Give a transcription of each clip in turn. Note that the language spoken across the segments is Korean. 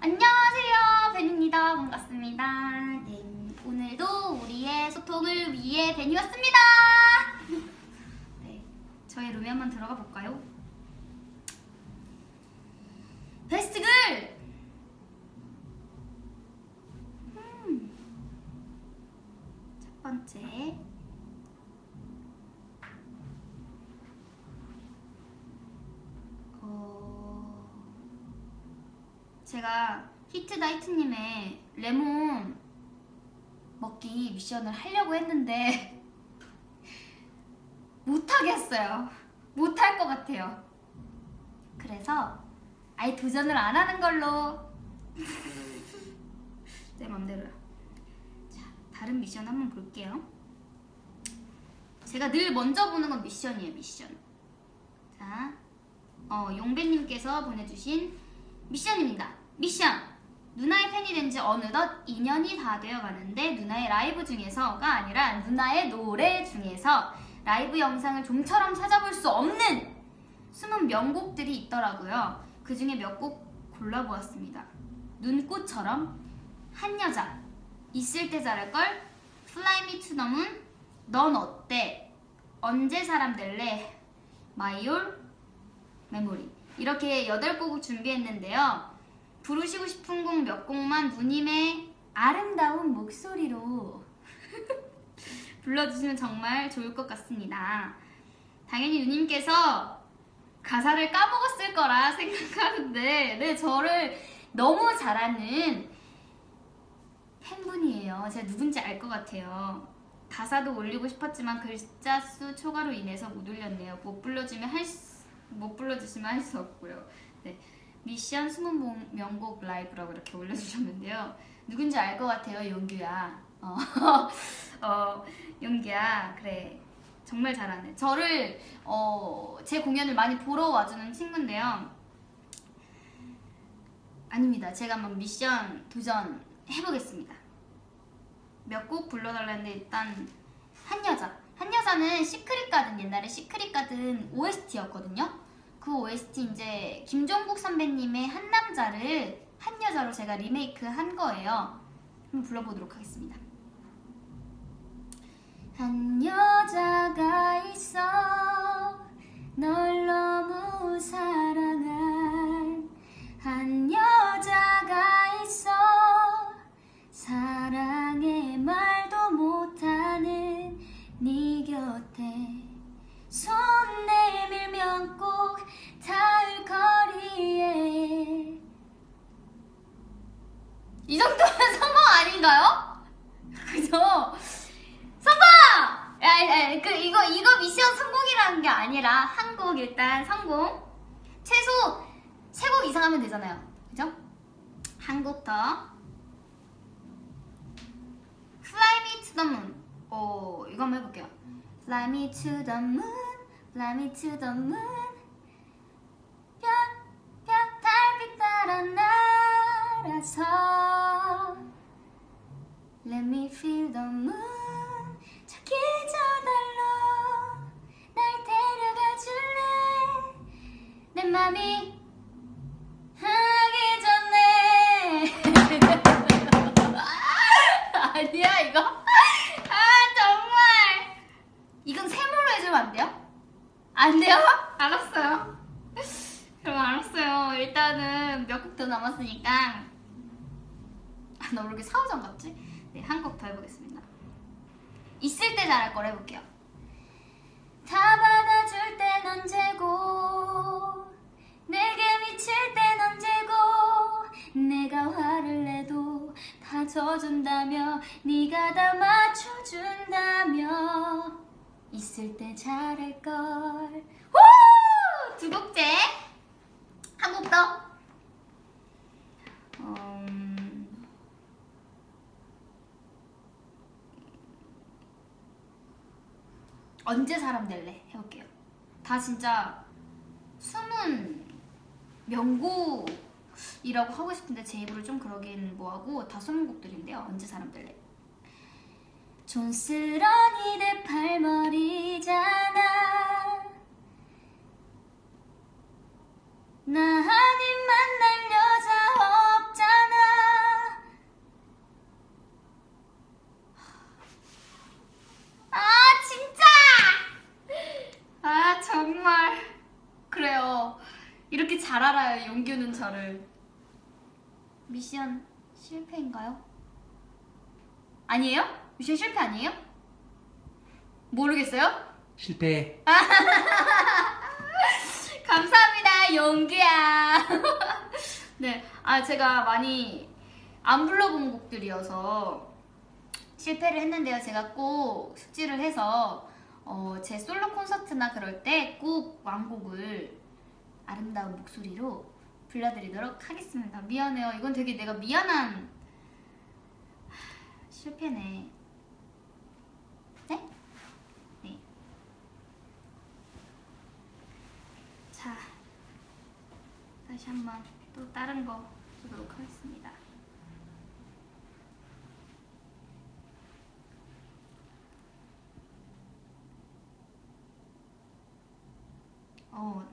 안녕하세요. 벤입니다. 반갑습니다. 네, 오늘도 우리의 소통을 위해 벤이 왔습니다. 네, 저희 룸에 한번 들어가 볼까요? 베스트 글! 음. 첫 번째. 어... 제가 히트나이트님의 레몬 먹기 미션을 하려고 했는데 못하겠어요. 못할 것 같아요. 그래서 아예 도전을 안 하는 걸로 내 맘대로요. 자, 다른 미션 한번 볼게요. 제가 늘 먼저 보는 건 미션이에요, 미션. 자, 어, 용배님께서 보내주신 미션입니다. 미션! 누나의 팬이 된 지 어느덧 2년이 다 되어 가는데 누나의 라이브 중에서가 아니라 누나의 노래 중에서 라이브 영상을 좀처럼 찾아볼 수 없는 숨은 명곡들이 있더라고요. 그 중에 몇 곡 골라보았습니다. 눈꽃처럼 한 여자 있을 때 잘할걸 Fly Me to the Moon 넌 어때 언제 사람 될래 마이올 메모리 이렇게 8곡을 준비했는데요. 부르시고 싶은 곡 몇 곡만 누님의 아름다운 목소리로 불러주시면 정말 좋을 것 같습니다. 당연히 누님께서 가사를 까먹었을 거라 생각하는데 네 저를 너무 잘하는 팬분이에요. 제가 누군지 알 것 같아요. 가사도 올리고 싶었지만 글자 수 초과로 인해서 못 올렸네요. 못 불러주면 할 수, 못 불러주시면 할 수 없고요. 네. 미션 숨은 명곡 라이브라고 이렇게 올려주셨는데요. 누군지 알 것 같아요, 용규야. 어, 어, 용규야. 그래. 정말 잘하네. 저를, 어, 제 공연을 많이 보러 와주는 친구인데요. 아닙니다. 제가 한번 미션 도전 해보겠습니다. 몇 곡 불러달라는데 일단 한 여자. 한 여자는 시크릿 가든 옛날에 시크릿 가든 OST였거든요. 그 OST 이제 김종국 선배님의 한 남자를 한 여자로 제가 리메이크 한 거예요. 한번 불러보도록 하겠습니다. 한 여자가 있어 널 너무 사랑한 한 여자 아니라 한 곡 일단 성공. 최소 세 곡 이상 하면 되잖아요. 그죠? 한 곡 더. Fly me to the moon. 오, 이거 한번 해볼게요. Fly me to the moon. Fly me to the moon. 별, 별, 달빛 따라 날아서 Let me feel the moon 맘이 하기 전에 아니야 이거 아 정말 이건 세모로 해주면 안 돼요? 안 돼요? 알았어요 그럼 알았어요 일단은 몇 곡 더 남았으니까 아, 나왜 이렇게 사오정 같지? 네, 한 곡 더 해보겠습니다. 있을 때 잘할 걸 해볼게요. 다 받아줄 땐 언제고 내게 미칠 땐 언제고 내가 화를 내도 다 져준다며 네가 다 맞춰준다며 있을 때 잘할 걸. 후! 두 곡째 한 곡 더. 음... 언제 사람 될래 해볼게요. 다 진짜 숨은 명곡이라고 하고 싶은데 제 입으로 좀 그러긴 뭐하고 다 숨은 곡들인데요. 언제 사람 될래? 촌스러니 내 팔머리 미션 실패인가요? 아니에요? 미션 실패 아니에요? 모르겠어요? 실패. 감사합니다 용규야 네, 아 제가 많이 안 불러본 곡들이어서 실패를 했는데요 제가 꼭 숙지를 해서 어, 제 솔로 콘서트나 그럴 때 꼭 왕곡을 아름다운 목소리로 불러드리도록 하겠습니다 미안해요 이건 되게 내가 미안한 하, 실패네 네? 네. 자 다시 한번 또 다른 거 보도록 하겠습니다. 어,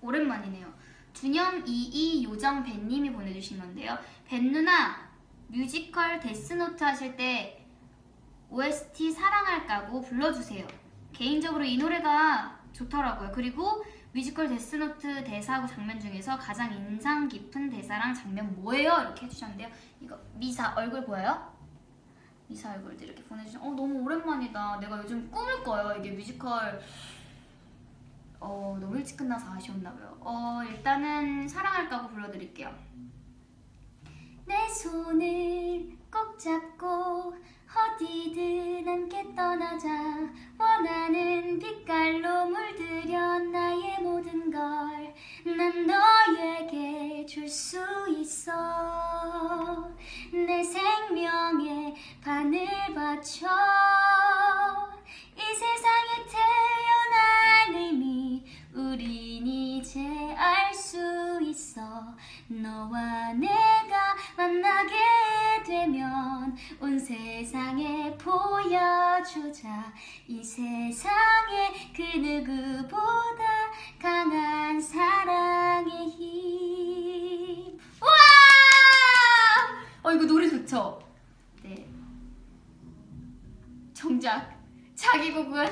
오랜만이네요. 두념 이이 요정 벤님이 보내주신 건데요. 벤 누나 뮤지컬 데스노트 하실 때 OST 사랑할까고 불러주세요. 개인적으로 이 노래가 좋더라고요. 그리고 뮤지컬 데스노트 대사하고 장면 중에서 가장 인상 깊은 대사랑 장면 뭐예요? 이렇게 해주셨는데요. 이거 미사 얼굴 보여요? 미사 얼굴도 이렇게 보내주신. 어 너무 오랜만이다. 내가 요즘 꿈을 꿔요. 이게 뮤지컬 어 너무 일찍 끝나서 아쉬웠나 봐요. 어 일단은 사랑할까고 불러드릴게요. 내 손을 꼭 잡고 어디든 함께 떠나자 원하는 빛깔로 물들여 나의 모든 걸 난 너에게 줄 수 있어 내 생명에 반을 바쳐 너와 내가 만나게 되면 온 세상에 보여주자 이 세상에 그 누구보다 강한 사랑의 힘 와! 어 이거 노래 좋죠? 네 정작 자기 곡은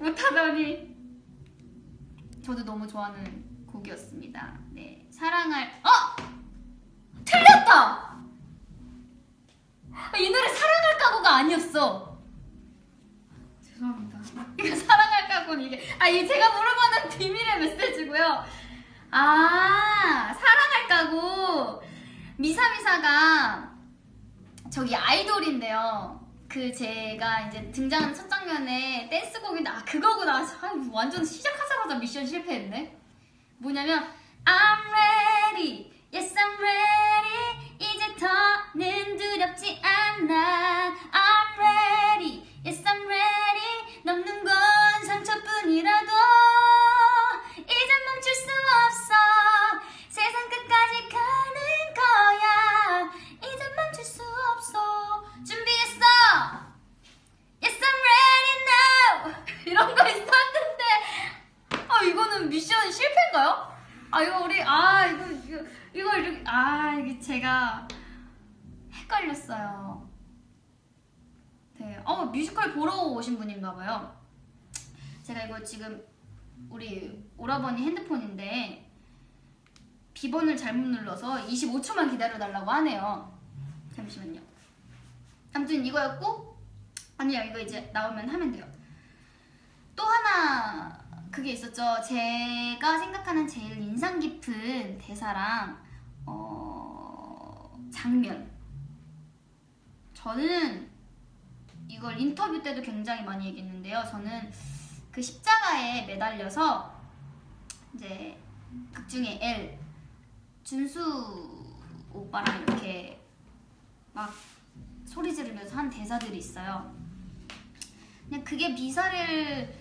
못하더니 저도 너무 좋아하는 곡이었습니다. 네, 사랑할 어 틀렸다. 아, 이 노래 사랑할 까고가 아니었어. 죄송합니다. 이거 사랑할 까고는 이게 아 이게 제가 물어보는 비밀의 메시지고요. 아 사랑할 까고 미사미사가 저기 아이돌인데요. 그 제가 이제 등장하는 첫 장면에 댄스곡인데 아 그거구나 아, 완전 시작하자마자 미션 실패했네 뭐냐면 I'm ready yes I'm ready 않아 I'm ready. Yes I'm ready. 넘는 건 상처뿐이라도 이젠 멈출 수 없어. 세상 끝까지 가는 거야. 이젠 멈출 수 없어. 준비했어? Yes I'm ready now. 이런 거 있었는데. 아 이거는 미션 실패인가요? 아 이거 우리 아 이거 이거 이거 이렇게 아 이게 제가 헷갈렸어요. 네, 어 뮤지컬 보러 오신 분인가 봐요. 제가 이거 지금 우리 오라버니 핸드폰인데 비번을 잘못 눌러서 25초만 기다려 달라고 하네요. 잠시만요. 아무튼 이거였고 아니요 이거 이제 나오면 하면 돼요. 또 하나 그게 있었죠. 제가 생각하는 제일 인상 깊은 대사랑 어, 장면. 저는 이걸 인터뷰 때도 굉장히 많이 얘기했는데요. 저는 그 십자가에 매달려서 이제 극 중에 L 준수 오빠랑 이렇게 막 소리 지르면서 한 대사들이 있어요. 근데 그게 미사를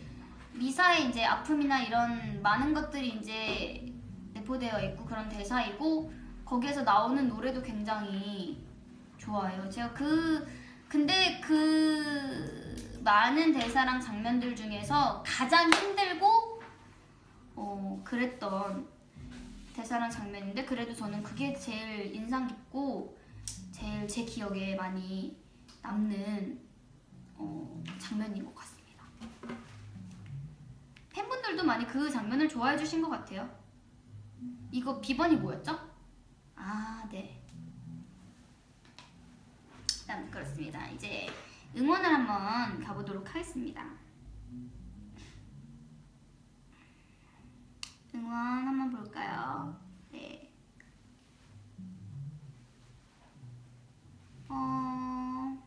미사의 이제 아픔이나 이런 많은 것들이 이제 내포되어 있고 그런 대사이고 거기에서 나오는 노래도 굉장히 좋아요. 제가 그 근데 그 많은 대사랑 장면들 중에서 가장 힘들고 어 그랬던 대사랑 장면인데 그래도 저는 그게 제일 인상 깊고 제일 제 기억에 많이 남는 어, 장면인 것 같습니다. 팬분들도 많이 그 장면을 좋아해 주신 것 같아요. 이거 비번이 뭐였죠? 아, 네. 일단 그렇습니다. 이제 응원을 한번 가보도록 하겠습니다. 응원 한번 볼까요? 네. 어...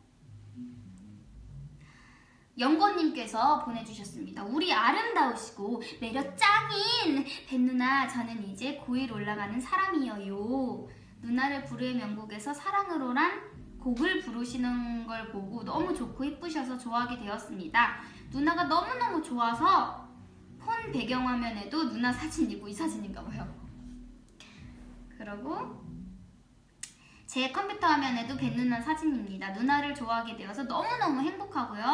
영건님께서 보내주셨습니다. 우리 아름다우시고 매력 짱인 벤 누나 저는 이제 고1 올라가는 사람이에요. 누나를 부르의 명곡에서 사랑으로란 곡을 부르시는 걸 보고 너무 좋고 예쁘셔서 좋아하게 되었습니다. 누나가 너무너무 좋아서 폰 배경화면에도 누나 사진이고 이 사진인가 봐요. 그리고 제 컴퓨터 화면에도 벤 누나 사진입니다. 누나를 좋아하게 되어서 너무너무 행복하고요.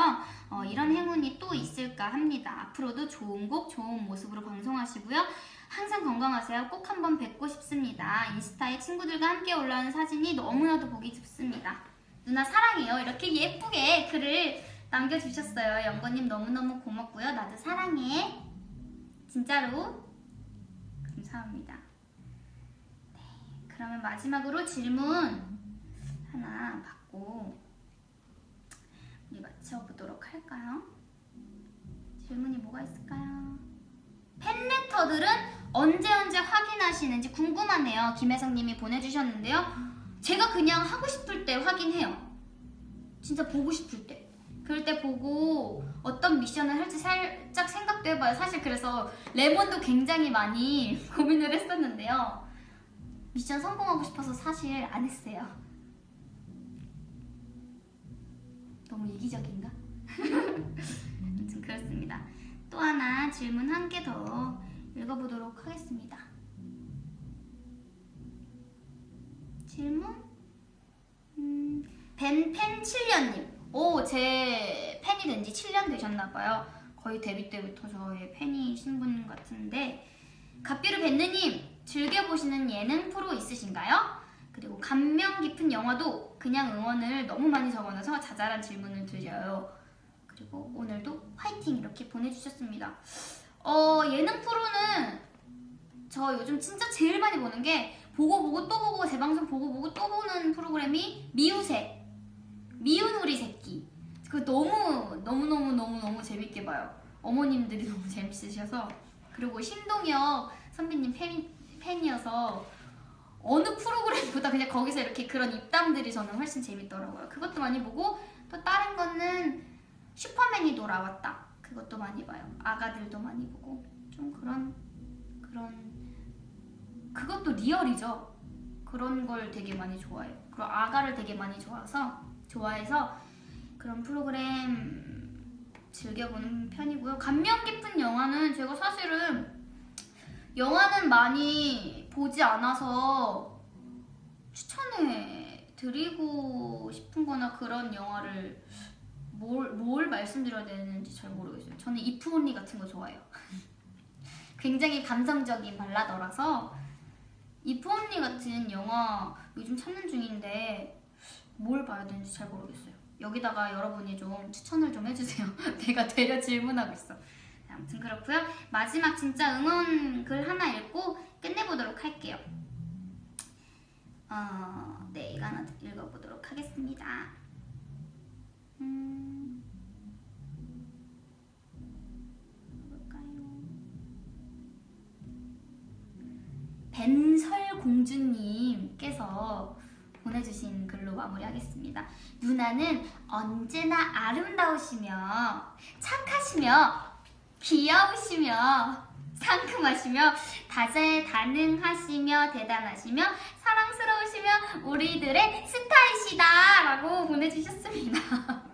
어, 이런 행 운이 또 있을까 합니다. 앞으로도 좋은 곡, 좋은 모습으로 방송하시고요. 항상 건강하세요. 꼭 한번 뵙고 싶습니다. 인스타에 친구들과 함께 올라오는 사진이 너무나도 보기 좋습니다. 누나 사랑해요. 이렇게 예쁘게 글을 남겨주셨어요. 영건님 너무너무 고맙고요. 나도 사랑해. 진짜로 감사합니다. 네, 그러면 마지막으로 질문 하나 받고 우리 맞춰보도록 할까요? 질문이 뭐가 있을까요? 팬레터들은 언제 언제 확인하시는지 궁금하네요. 김혜성님이 보내주셨는데요. 제가 그냥 하고 싶을 때 확인해요. 진짜 보고 싶을 때. 그럴 때 보고 어떤 미션을 할지 살짝 생각도 해봐요. 사실 그래서 레몬도 굉장히 많이 고민을 했었는데요. 미션 성공하고 싶어서 사실 안 했어요. 너무 이기적인가? 질문 한 개 더 읽어보도록 하겠습니다. 질문? 음, 벤팬7년님. 오, 제 팬이 된 지 7년 되셨나봐요. 거의 데뷔 때부터 저의 팬이신 분 같은데. 갑비루 벤느님, 즐겨보시는 예능 프로 있으신가요? 그리고 감명 깊은 영화도 그냥 응원을 너무 많이 적어놔서 자잘한 질문을 드려요. 그리고 오늘도 화이팅 이렇게 보내주셨습니다. 어, 예능 프로는 저 요즘 진짜 제일 많이 보는 게 보고 보고 또 보고 재방송 보고 보고 또 보는 프로그램이 미우새 미운 우리 새끼 그 너무 너무 너무 너무 너무 재밌게 봐요. 어머님들이 너무 재밌으셔서 그리고 신동엽 선배님 팬, 팬이어서 어느 프로그램보다 그냥 거기서 이렇게 그런 입담들이 저는 훨씬 재밌더라고요. 그것도 많이 보고 또 다른 거는 슈퍼맨이 돌아왔다. 그것도 많이 봐요. 아가들도 많이 보고 좀 그런 그런 그것도 리얼이죠. 그런 걸 되게 많이 좋아해요. 그리고 아가를 되게 많이 좋아서 좋아해서 그런 프로그램 즐겨보는 편이고요. 감명 깊은 영화는 제가 사실은 영화는 많이 보지 않아서 추천해 드리고 싶은 거나 그런 영화를 뭘, 뭘 말씀드려야 되는지 잘 모르겠어요. 저는 이프 언니 같은 거 좋아해요. 굉장히 감성적인 발라더라서 이프 언니 같은 영화 요즘 찾는 중인데 뭘 봐야 되는지 잘 모르겠어요. 여기다가 여러분이 좀 추천을 좀 해주세요. 내가 되려 질문하고 있어. 네, 아무튼 그렇고요. 마지막 진짜 응원 글 하나 읽고 끝내보도록 할게요. 어, 네, 이거 하나 읽어보도록 하겠습니다. 음, 볼까요? 벤설 공주님께서 보내주신 글로 마무리하겠습니다. 누나는 언제나 아름다우시며 착하시며 귀여우시며 상큼하시며 다재다능하시며 대단하시며 사랑스러우시며 우리들의 스타이시다 라고 보내주셨습니다.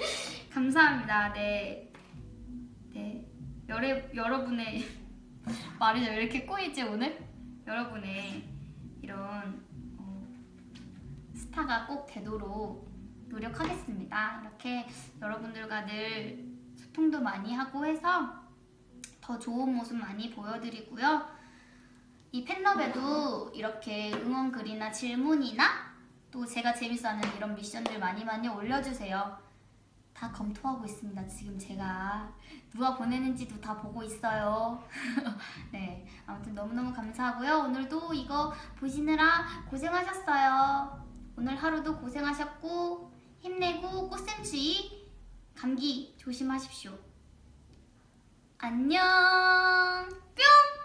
감사합니다. 네. 네. 여러, 여러분의 말이 왜 이렇게 꼬이지 오늘? 여러분의 이런 어, 스타가 꼭 되도록 노력하겠습니다. 이렇게 여러분들과 늘 소통도 많이 하고 해서 더 좋은 모습 많이 보여드리고요. 이 팬럽에도 이렇게 응원 글이나 질문이나 또 제가 재밌어하는 이런 미션들 많이 많이 올려주세요. 다 검토하고 있습니다. 지금 제가 누가 보내는지도 다 보고 있어요. 네, 아무튼 너무너무 감사하고요. 오늘도 이거 보시느라 고생하셨어요. 오늘 하루도 고생하셨고 힘내고 꽃샘추위 감기 조심하십시오. 안녕. 끝.